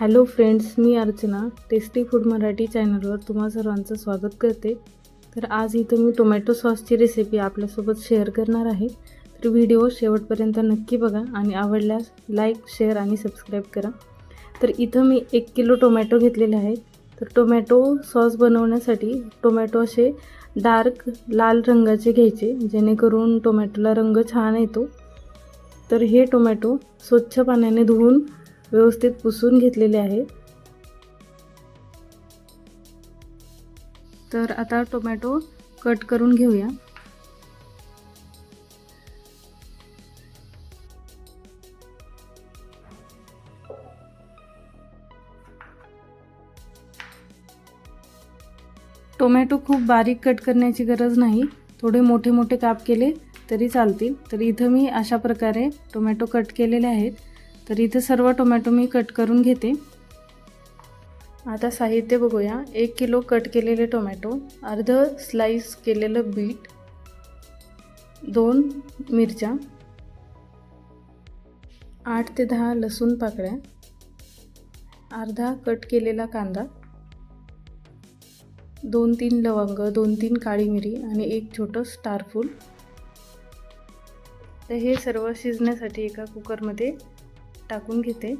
Hello friends मी Archana tasty food Marathi चॅनलवर तुम्हा सर्वांचं स्वागत करते. तर आज इथं मी टोमॅटो सॉसची रेसिपी आपल्यासोबत शेअर करणार आहे. तर व्हिडिओ शेवटपर्यंत नक्की बघा आणि आवडल्यास लाईक शेअर आणि सबस्क्राईब करा. तर इथं मी एक किलो टोमॅटो घेतलेले आहेत तर टोमॅटो सॉस बनवण्यासाठी टोमॅटो असे डार्क लाल रंगाचे घ्यायचे जेणेकरून टोमॅटोला रंग छान येतो. तर हे टोमॅटो स्वच्छ पाण्याने धुवून व्यवस्थित पुसून घेतलेले आहे. तर आता टोमॅटो कट करून घेऊया. टोमॅटो खूप बारीक कट करण्याची गरज नाही. थोडे मोठे मोठे काप केले तरी चालतील. तर इथं मी अशा प्रकारे टोमॅटो कट केलेले आहेत. तर इथे सर्व टोमॅटो मी कट करून घेते. आता साहित्य बघूया. एक किलो कट केलेले टोमॅटो अर्ध स्लाईस केलेलं बीट दोन मिरच्या आठ ते दहा लसूण पाकळ्या अर्धा कट केलेला कांदा दोन तीन लवंग दोन तीन काळी मिरी आणि एक छोटं स्टारफूल तर हे सर्व शिजण्यासाठी एका कुकरमध्ये टाकून घेते.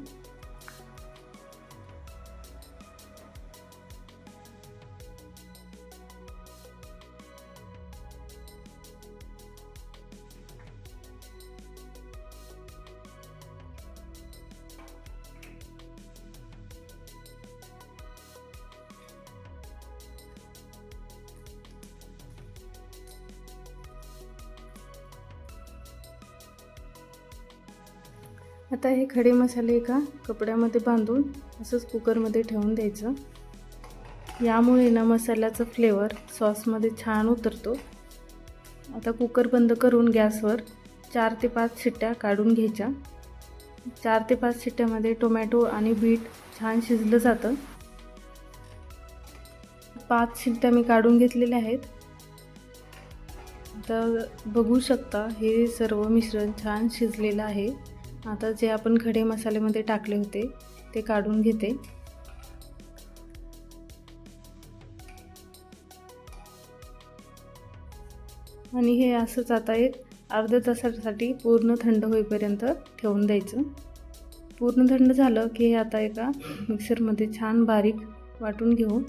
आता हे खडे मसाले एका कपड्यामध्ये बांधून असंच कुकरमध्ये ठेवून द्यायचं. यामुळे ना मसाल्याचा फ्लेवर सॉसमध्ये छान उतरतो. आता कुकर बंद करून गॅसवर चार ते पाच शिट्ट्या काढून घ्यायच्या. चार ते पाच शिट्ट्यामध्ये टोमॅटो आणि बीट छान शिजलं जातं. पाच शिट्ट्या मी काढून घेतलेल्या आहेत. आता बघू शकता हे सर्व मिश्रण छान शिजलेलं आहे. आता जे आपण खडे मसाल्यामध्ये टाकले होते ते काढून घेते. आणि हे असंच आता एक अर्ध्या तासासाठी पूर्ण थंड होईपर्यंत ठेवून द्यायचं. पूर्ण थंड झालं की हे आता एका मिक्सरमध्ये छान बारीक वाटून घेऊ.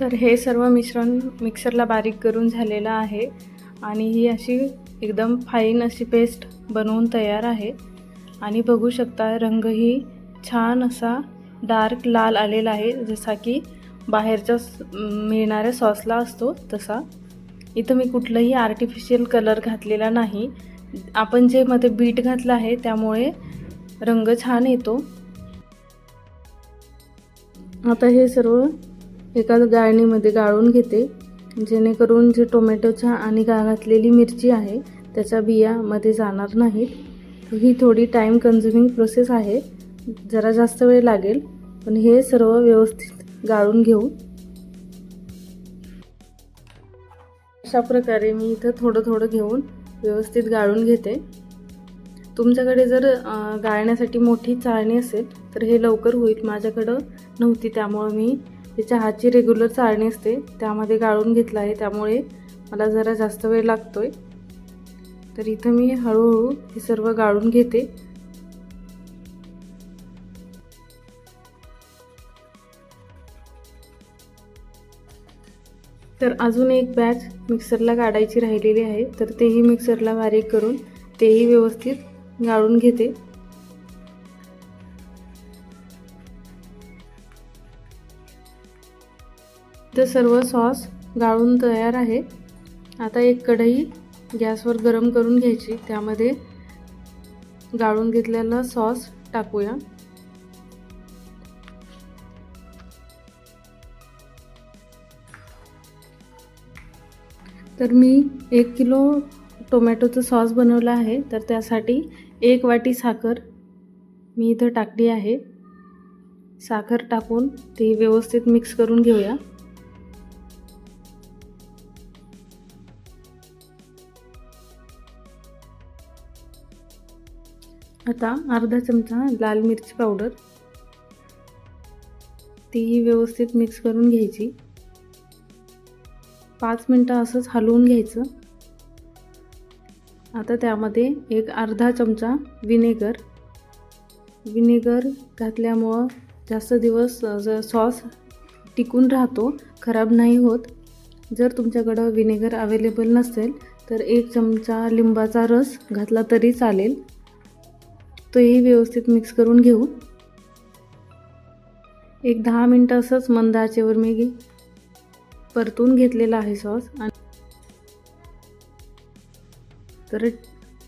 तर हे सर्व मिश्रण मिक्सरला बारीक करून झालेलं आहे आणि ही अशी एकदम फाईन अशी पेस्ट बनवून तयार आहे. आणि बघू शकता रंगही छान असा डार्क लाल आलेला आहे जसा की बाहेरच्या मिळणाऱ्या सॉसला असतो तसा. इथं मी कुठलंही आर्टिफिशियल कलर घातलेला नाही. आपण जे मध्ये बीट घातलं आहे त्यामुळे रंग छान येतो. आता हे सर्व एका गाळणीमध्ये गाळून घेते. जेणेकरून जे टोमॅटोच्या आणि गा घातलेली मिरची आहे त्याच्या बियामध्ये जाणार नाहीत. ही थोडी टाईम कन्झ्युमिंग प्रोसेस आहे. जरा जास्त वेळ लागेल पण हे सर्व व्यवस्थित गाळून घेऊ. अशा प्रकारे मी इथं थोडं थोडं घेऊन व्यवस्थित गाळून घेते. तुमच्याकडे जर गाळण्यासाठी मोठी चाळणी असेल तर हे लवकर होईल. माझ्याकडं नव्हती त्यामुळं मी ही चहाची रेग्युलर चाळणी असते. त्यामध्ये गाळून घेतलं आहे. त्यामुळे मला जरा जास्त वेळ लागतो आहे तर इथं मी हळूहळू हे सर्व गाळून घेते. तर अजून एक बॅच मिक्सरला काढायची राहिलेली आहे. तर तेही मिक्सरला बारीक करून तेही व्यवस्थित गाळून घेते. तर सर्व सॉस गाळून तयार आहे. आता एक कढई गॅसवर गरम करून घ्यायची. त्यामध्ये गाळून घेतलेला सॉस टाकूया. तर मी एक किलो टोमॅटोचं सॉस बनवलं आहे. तर त्यासाठी एक वाटी साखर मी इथं टाकली आहे. साखर टाकून ती व्यवस्थित मिक्स करून घेऊया. आता अर्धा चमचा लाल मिरची पावडर. तीही व्यवस्थित मिक्स करून घ्यायची. पाच मिनटं असंच हलवून घ्यायचं. आता त्यामध्ये एक अर्धा चमचा विनेगर. विनेगर घातल्यामुळं जास्त दिवस जर सॉस टिकून राहतो खराब नाही होत. जर तुमच्याकडं विनेगर अवेलेबल नसेल तर एक चमचा लिंबाचा रस घातला तरी चालेल. तोही व्यवस्थित मिक्स करून घेऊ. एक दहा मिनटं असंच मंद आचेवर मी घे परतून घेतलेला आहे सॉस आणि तर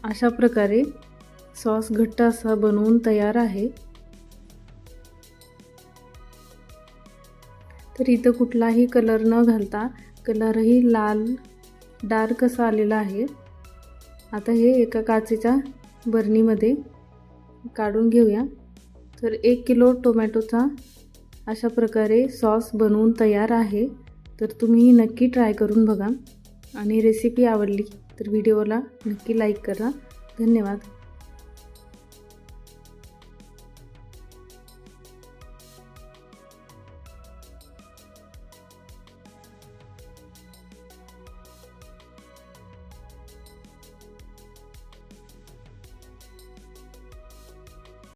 अशा प्रकारे सॉस घट्ट असा बनवून तयार आहे. तर इथं कुठलाही कलर न घालता कलरही लाल डार्क असा आलेला आहे. आता हे एका काचेच्या बरणीमध्ये काढून घेऊया. तर एक किलो टोमॅटोचा अशा प्रकारे सॉस बनवून तयार आहे. तर तुम्ही नक्की ट्राय करून बघा. आणि रेसिपी आवडली तर व्हिडिओला नक्की लाईक करा. धन्यवाद.